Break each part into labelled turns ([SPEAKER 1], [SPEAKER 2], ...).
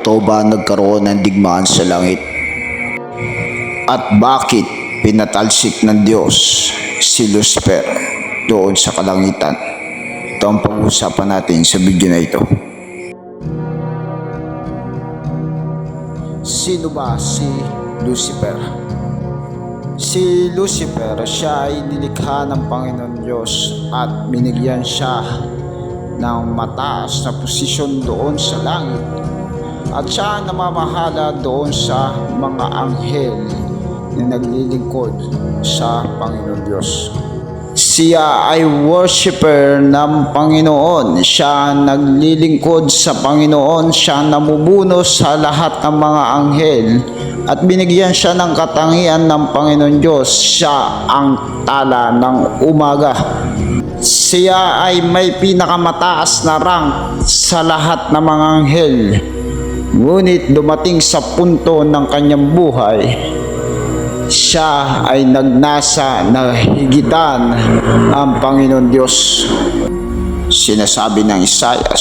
[SPEAKER 1] totoo nagkaroon ng digmaan sa langit? At bakit pinatalsik ng Diyos si Lucifer doon sa kalangitan? Ito ang pag-uusapan natin sa video na ito. Sino ba si Lucifer? Si Lucifer, siya ay nilikha ng Panginoon Diyos at binigyan siya ng mataas na posisyon doon sa langit. At siya namamahala doon sa mga anghel na naglilingkod sa Panginoon Diyos. Siya ay worshiper ng Panginoon. Siya naglilingkod sa Panginoon. Siya namumuno sa lahat ng mga anghel. At binigyan siya ng katangian ng Panginoon Diyos. Siya ang tala ng umaga. Siya ay may pinakamataas na rank sa lahat ng mga anghel. Ngunit dumating sa punto ng kanyang buhay, siya ay nagnasa na higitan ang Panginoon Diyos. Sinasabi ng Isaiah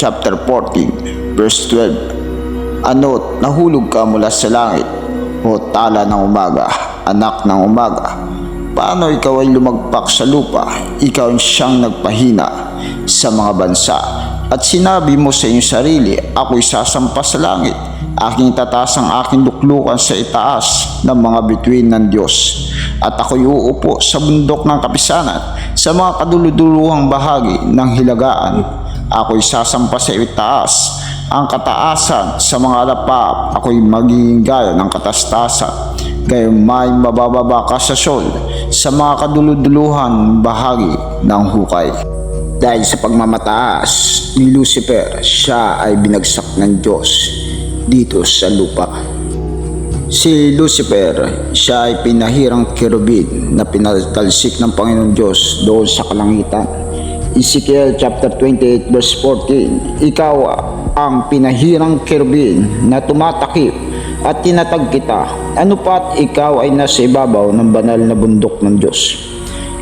[SPEAKER 1] chapter 14 verse 12 Ano't nahulog ka mula sa langit o tala ng umaga, anak ng umaga. Paano ikaw ay lumagpak sa lupa? Ikaw ang siyang nagpahina sa mga bansa. At sinabi mo sa iyong sarili, ako'y sasampa sa langit aking tataas ang aking luklukan sa itaas ng mga bituin ng Diyos. At ako'y uupo sa bundok ng kapisanan, sa mga kaduluduluhang bahagi ng hilagaan. Ako'y sasampa sa itaas, ang kataasan sa mga alapap, ako'y magiging gaya ng katastasan. Gayong may mabababa ka sa sol, sa mga kaduluduluhan bahagi ng hukay. Dahil sa pagmamataas ni Lucifer, siya ay binagsak ng Diyos dito sa lupa. Si Lucifer, siya ay pinahirang kerubin na pinatalsik ng Panginoon Diyos doon sa kalangitan. Ezekiel chapter 28 verse 14, Ikaw ang pinahirang kerubin na tumatakip at tinatag kita. Ano pat ikaw ay nasa ibabaw ng banal na bundok ng Diyos.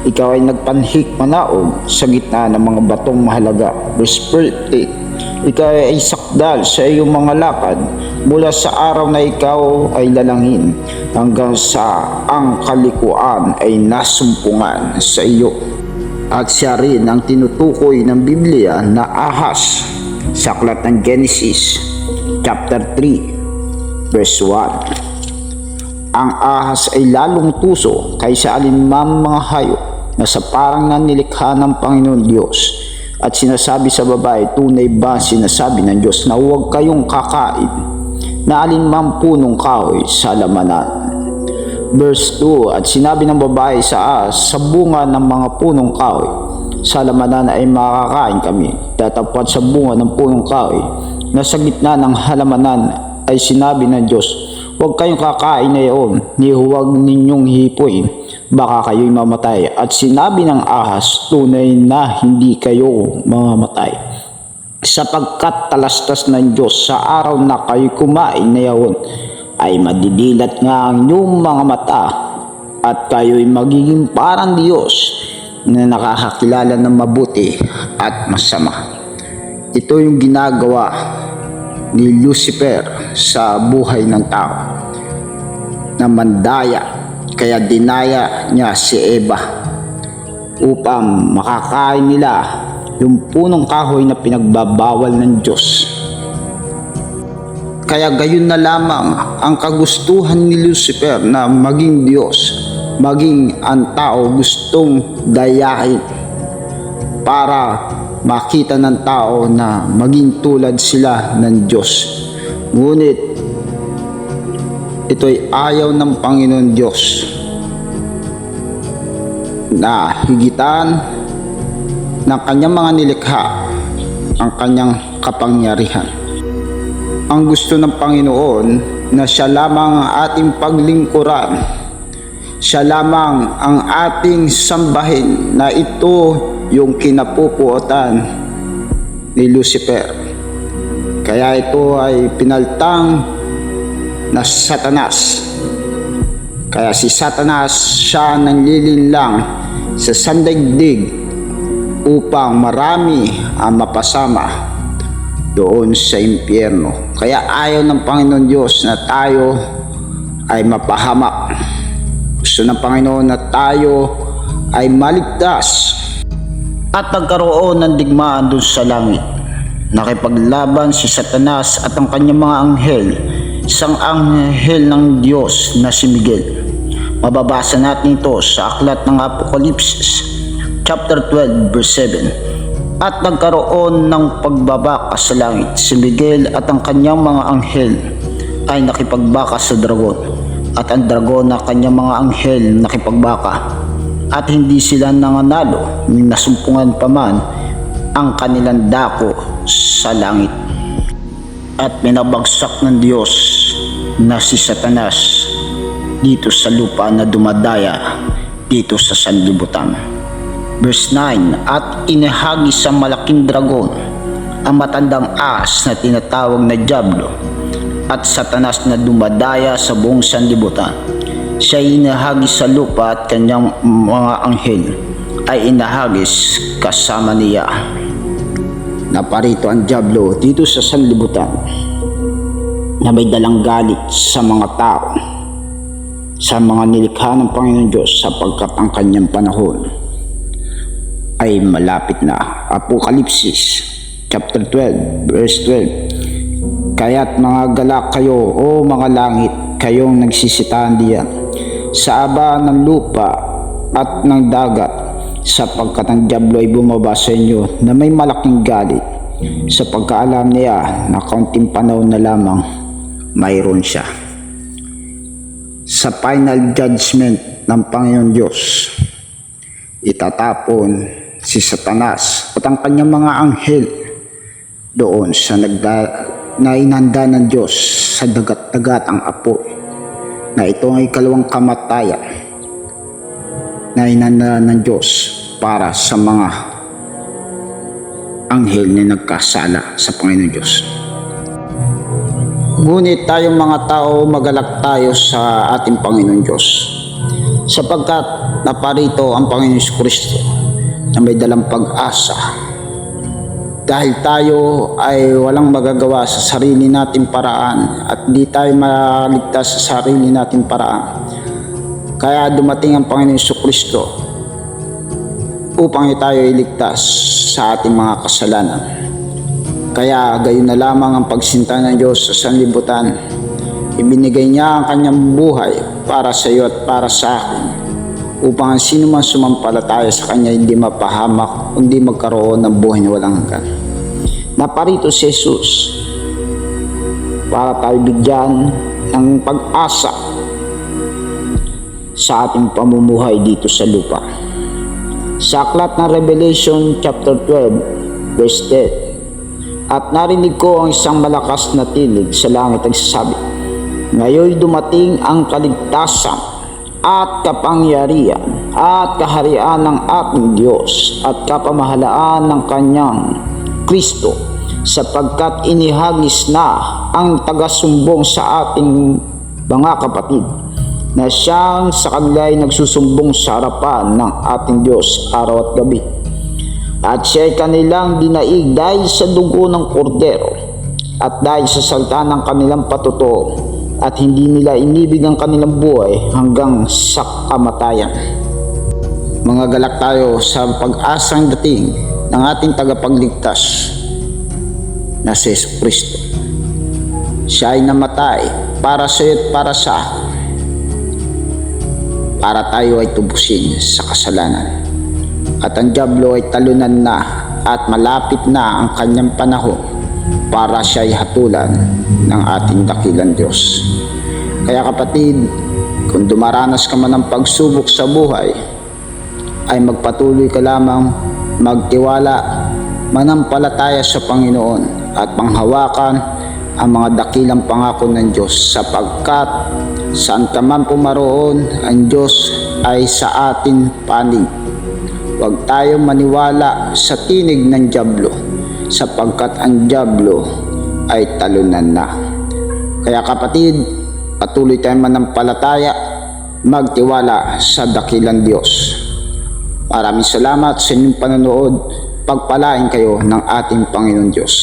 [SPEAKER 1] Ikaw ay nagpanhik manaog sa gitna ng mga batong mahalaga. Verse 38, ikaw ay sakdal sa iyong mga lakad mula sa araw na ikaw ay lalangin hanggang sa ang kalikuan ay nasumpungan sa iyo. At siya rin ang tinutukoy ng Biblia na ahas sa aklat ng Genesis chapter 3 verse 1. Ang ahas ay lalong tuso kaysa alinmang mga hayop na sa parang nanilikha ng Panginoon Diyos at sinasabi sa babae, tunay ba sinasabi ng Diyos na huwag kayong kakain na alinmang punong kahoy sa lamanan. Verse 2, At sinabi ng babae sa as, sa bunga ng mga punong kahoy, sa lamanan ay makakain kami. Tatapat sa bunga ng punong kahoy, na sa gitna ng halamanan ay sinabi ng Diyos, Huwag kayong kakain na iyon, ni huwag ninyong hipoy, baka kayo'y mamatay. At sinabi ng ahas, tunay na hindi kayo mamamatay. Sapagkat talastas ng Diyos sa araw na kayo kumain na iyon, ay madidilat nga ang inyong mga mata at kayo'y magiging parang Diyos na nakakakilala ng mabuti at masama. Ito yung ginagawa ni Lucifer sa buhay ng tao na mandaya kaya dinaya niya si Eva upang makakain nila yung punong kahoy na pinagbabawal ng Diyos. Kaya gayon na lamang ang kagustuhan ni Lucifer na maging Diyos, maging ang tao gustong dayahin para makita ng tao na maging tulad sila ng Diyos. Ngunit ito'y ayaw ng Panginoon Diyos na higitan ng kanyang mga nilikha ang kanyang kapangyarihan. Ang gusto ng Panginoon na siya lamang ang ating paglingkuran, siya lamang ang ating sambahin na ito yung kinapupuotan ni Lucifer. Kaya ito ay pinaltang na satanas. Kaya si satanas siya nanlilinlang sa sandaigdig upang marami ang mapasama doon sa impyerno. Kaya ayaw ng Panginoon Diyos na tayo ay mapahamak. Gusto ng Panginoon na tayo ay maligtas at nagkaroon ng digmaan doon sa langit. Nakipaglaban si Satanas at ang kanyang mga anghel, isang anghel ng Diyos na si Miguel. Mababasa natin ito sa aklat ng Apokalipsis, chapter 12, verse 7. At nagkaroon ng pagbabaka sa langit si Miguel at ang kanyang mga anghel ay nakipagbaka sa dragon at ang dragon na kanyang mga anghel nakipagbaka at hindi sila nanganalo ni nasumpungan pa man ang kanilang dako sa langit. At pinabagsak ng Diyos na si Satanas dito sa lupa na dumadaya dito sa sanlibutan. Verse 9, At inahagi sa malaking dragon ang matandang as na tinatawag na Diablo at Satanas na dumadaya sa buong sanlibutan siya inahagis sa lupa at kanyang mga anghel ay inahagis kasama niya. Naparito ang Diablo dito sa sanlibutan na may dalang galit sa mga tao sa mga nilikha ng Panginoon Diyos sapagkat ang kanyang panahon ay malapit na. Apokalipsis chapter 12 verse 12 Kaya't mga galak kayo o mga langit kayong nagsisitahan diyan sa aba ng lupa at ng dagat sapagkat ang Diablo ay bumaba sa inyo na may malaking galit sa pagkaalam niya na kaunting panahon na lamang mayroon siya. Sa final judgment ng Panginoon Diyos, itatapon si Satanas at ang kanyang mga anghel doon sa nagda, na inanda ng Diyos sa dagat-dagat ang apoy na ito ay kalawang kamatayan na inanda ng Diyos para sa mga anghel na nagkasala sa Panginoon Diyos. Ngunit tayong mga tao magalak tayo sa ating Panginoon Diyos sapagkat naparito ang Panginoon Kristo na may dalang pag-asa dahil tayo ay walang magagawa sa sarili nating paraan at di tayo maligtas sa sarili nating paraan. Kaya dumating ang Panginoon Kristo upang tayo iligtas sa ating mga kasalanan. Kaya gayon na lamang ang pagsinta ng Diyos sa sanlibutan. Ibinigay niya ang kanyang buhay para sa iyo at para sa akin upang ang sino man sumampalataya sa Kanya hindi mapahamak, hindi magkaroon ng buhay na walang hanggan. Naparito si Jesus para tayo bigyan ng pag-asa sa ating pamumuhay dito sa lupa. Sa aklat ng Revelation chapter 12 verse 10 At narinig ko ang isang malakas na tinig sa langit ang sasabi Ngayon dumating ang kaligtasan at kapangyarihan at kaharian ng ating Diyos at kapamahalaan ng kanyang Kristo sapagkat inihagis na ang tagasumbong sa ating mga kapatid na siyang sa kanila ay nagsusumbong sa harapan ng ating Diyos araw at gabi. At siya ay kanilang dinaig dahil sa dugo ng kordero at dahil sa salta ng kanilang patuto at hindi nila inibig ang kanilang buhay hanggang sa kamatayan. Mga galak tayo sa pag-asang dating ng ating tagapagligtas na si Yesu Kristo. Siya ay namatay para sa iyo at para sa. Para tayo ay tubusin sa kasalanan. At ang Diablo ay talunan na at malapit na ang kanyang panahon para siya ay hatulan ng ating dakilang Diyos. Kaya kapatid, kung dumaranas ka man ng pagsubok sa buhay, ay magpatuloy ka lamang magtiwala, manampalataya sa Panginoon at panghawakan ang mga dakilang pangako ng Diyos sapagkat saan ka man pumaroon, ang Diyos ay sa atin panig. Huwag tayong maniwala sa tinig ng Diablo sapagkat ang Diablo ay talunan na. Kaya kapatid, patuloy tayong manampalataya, magtiwala sa dakilang Diyos. Maraming salamat sa inyong panonood. Pagpalain kayo ng ating Panginoon Diyos.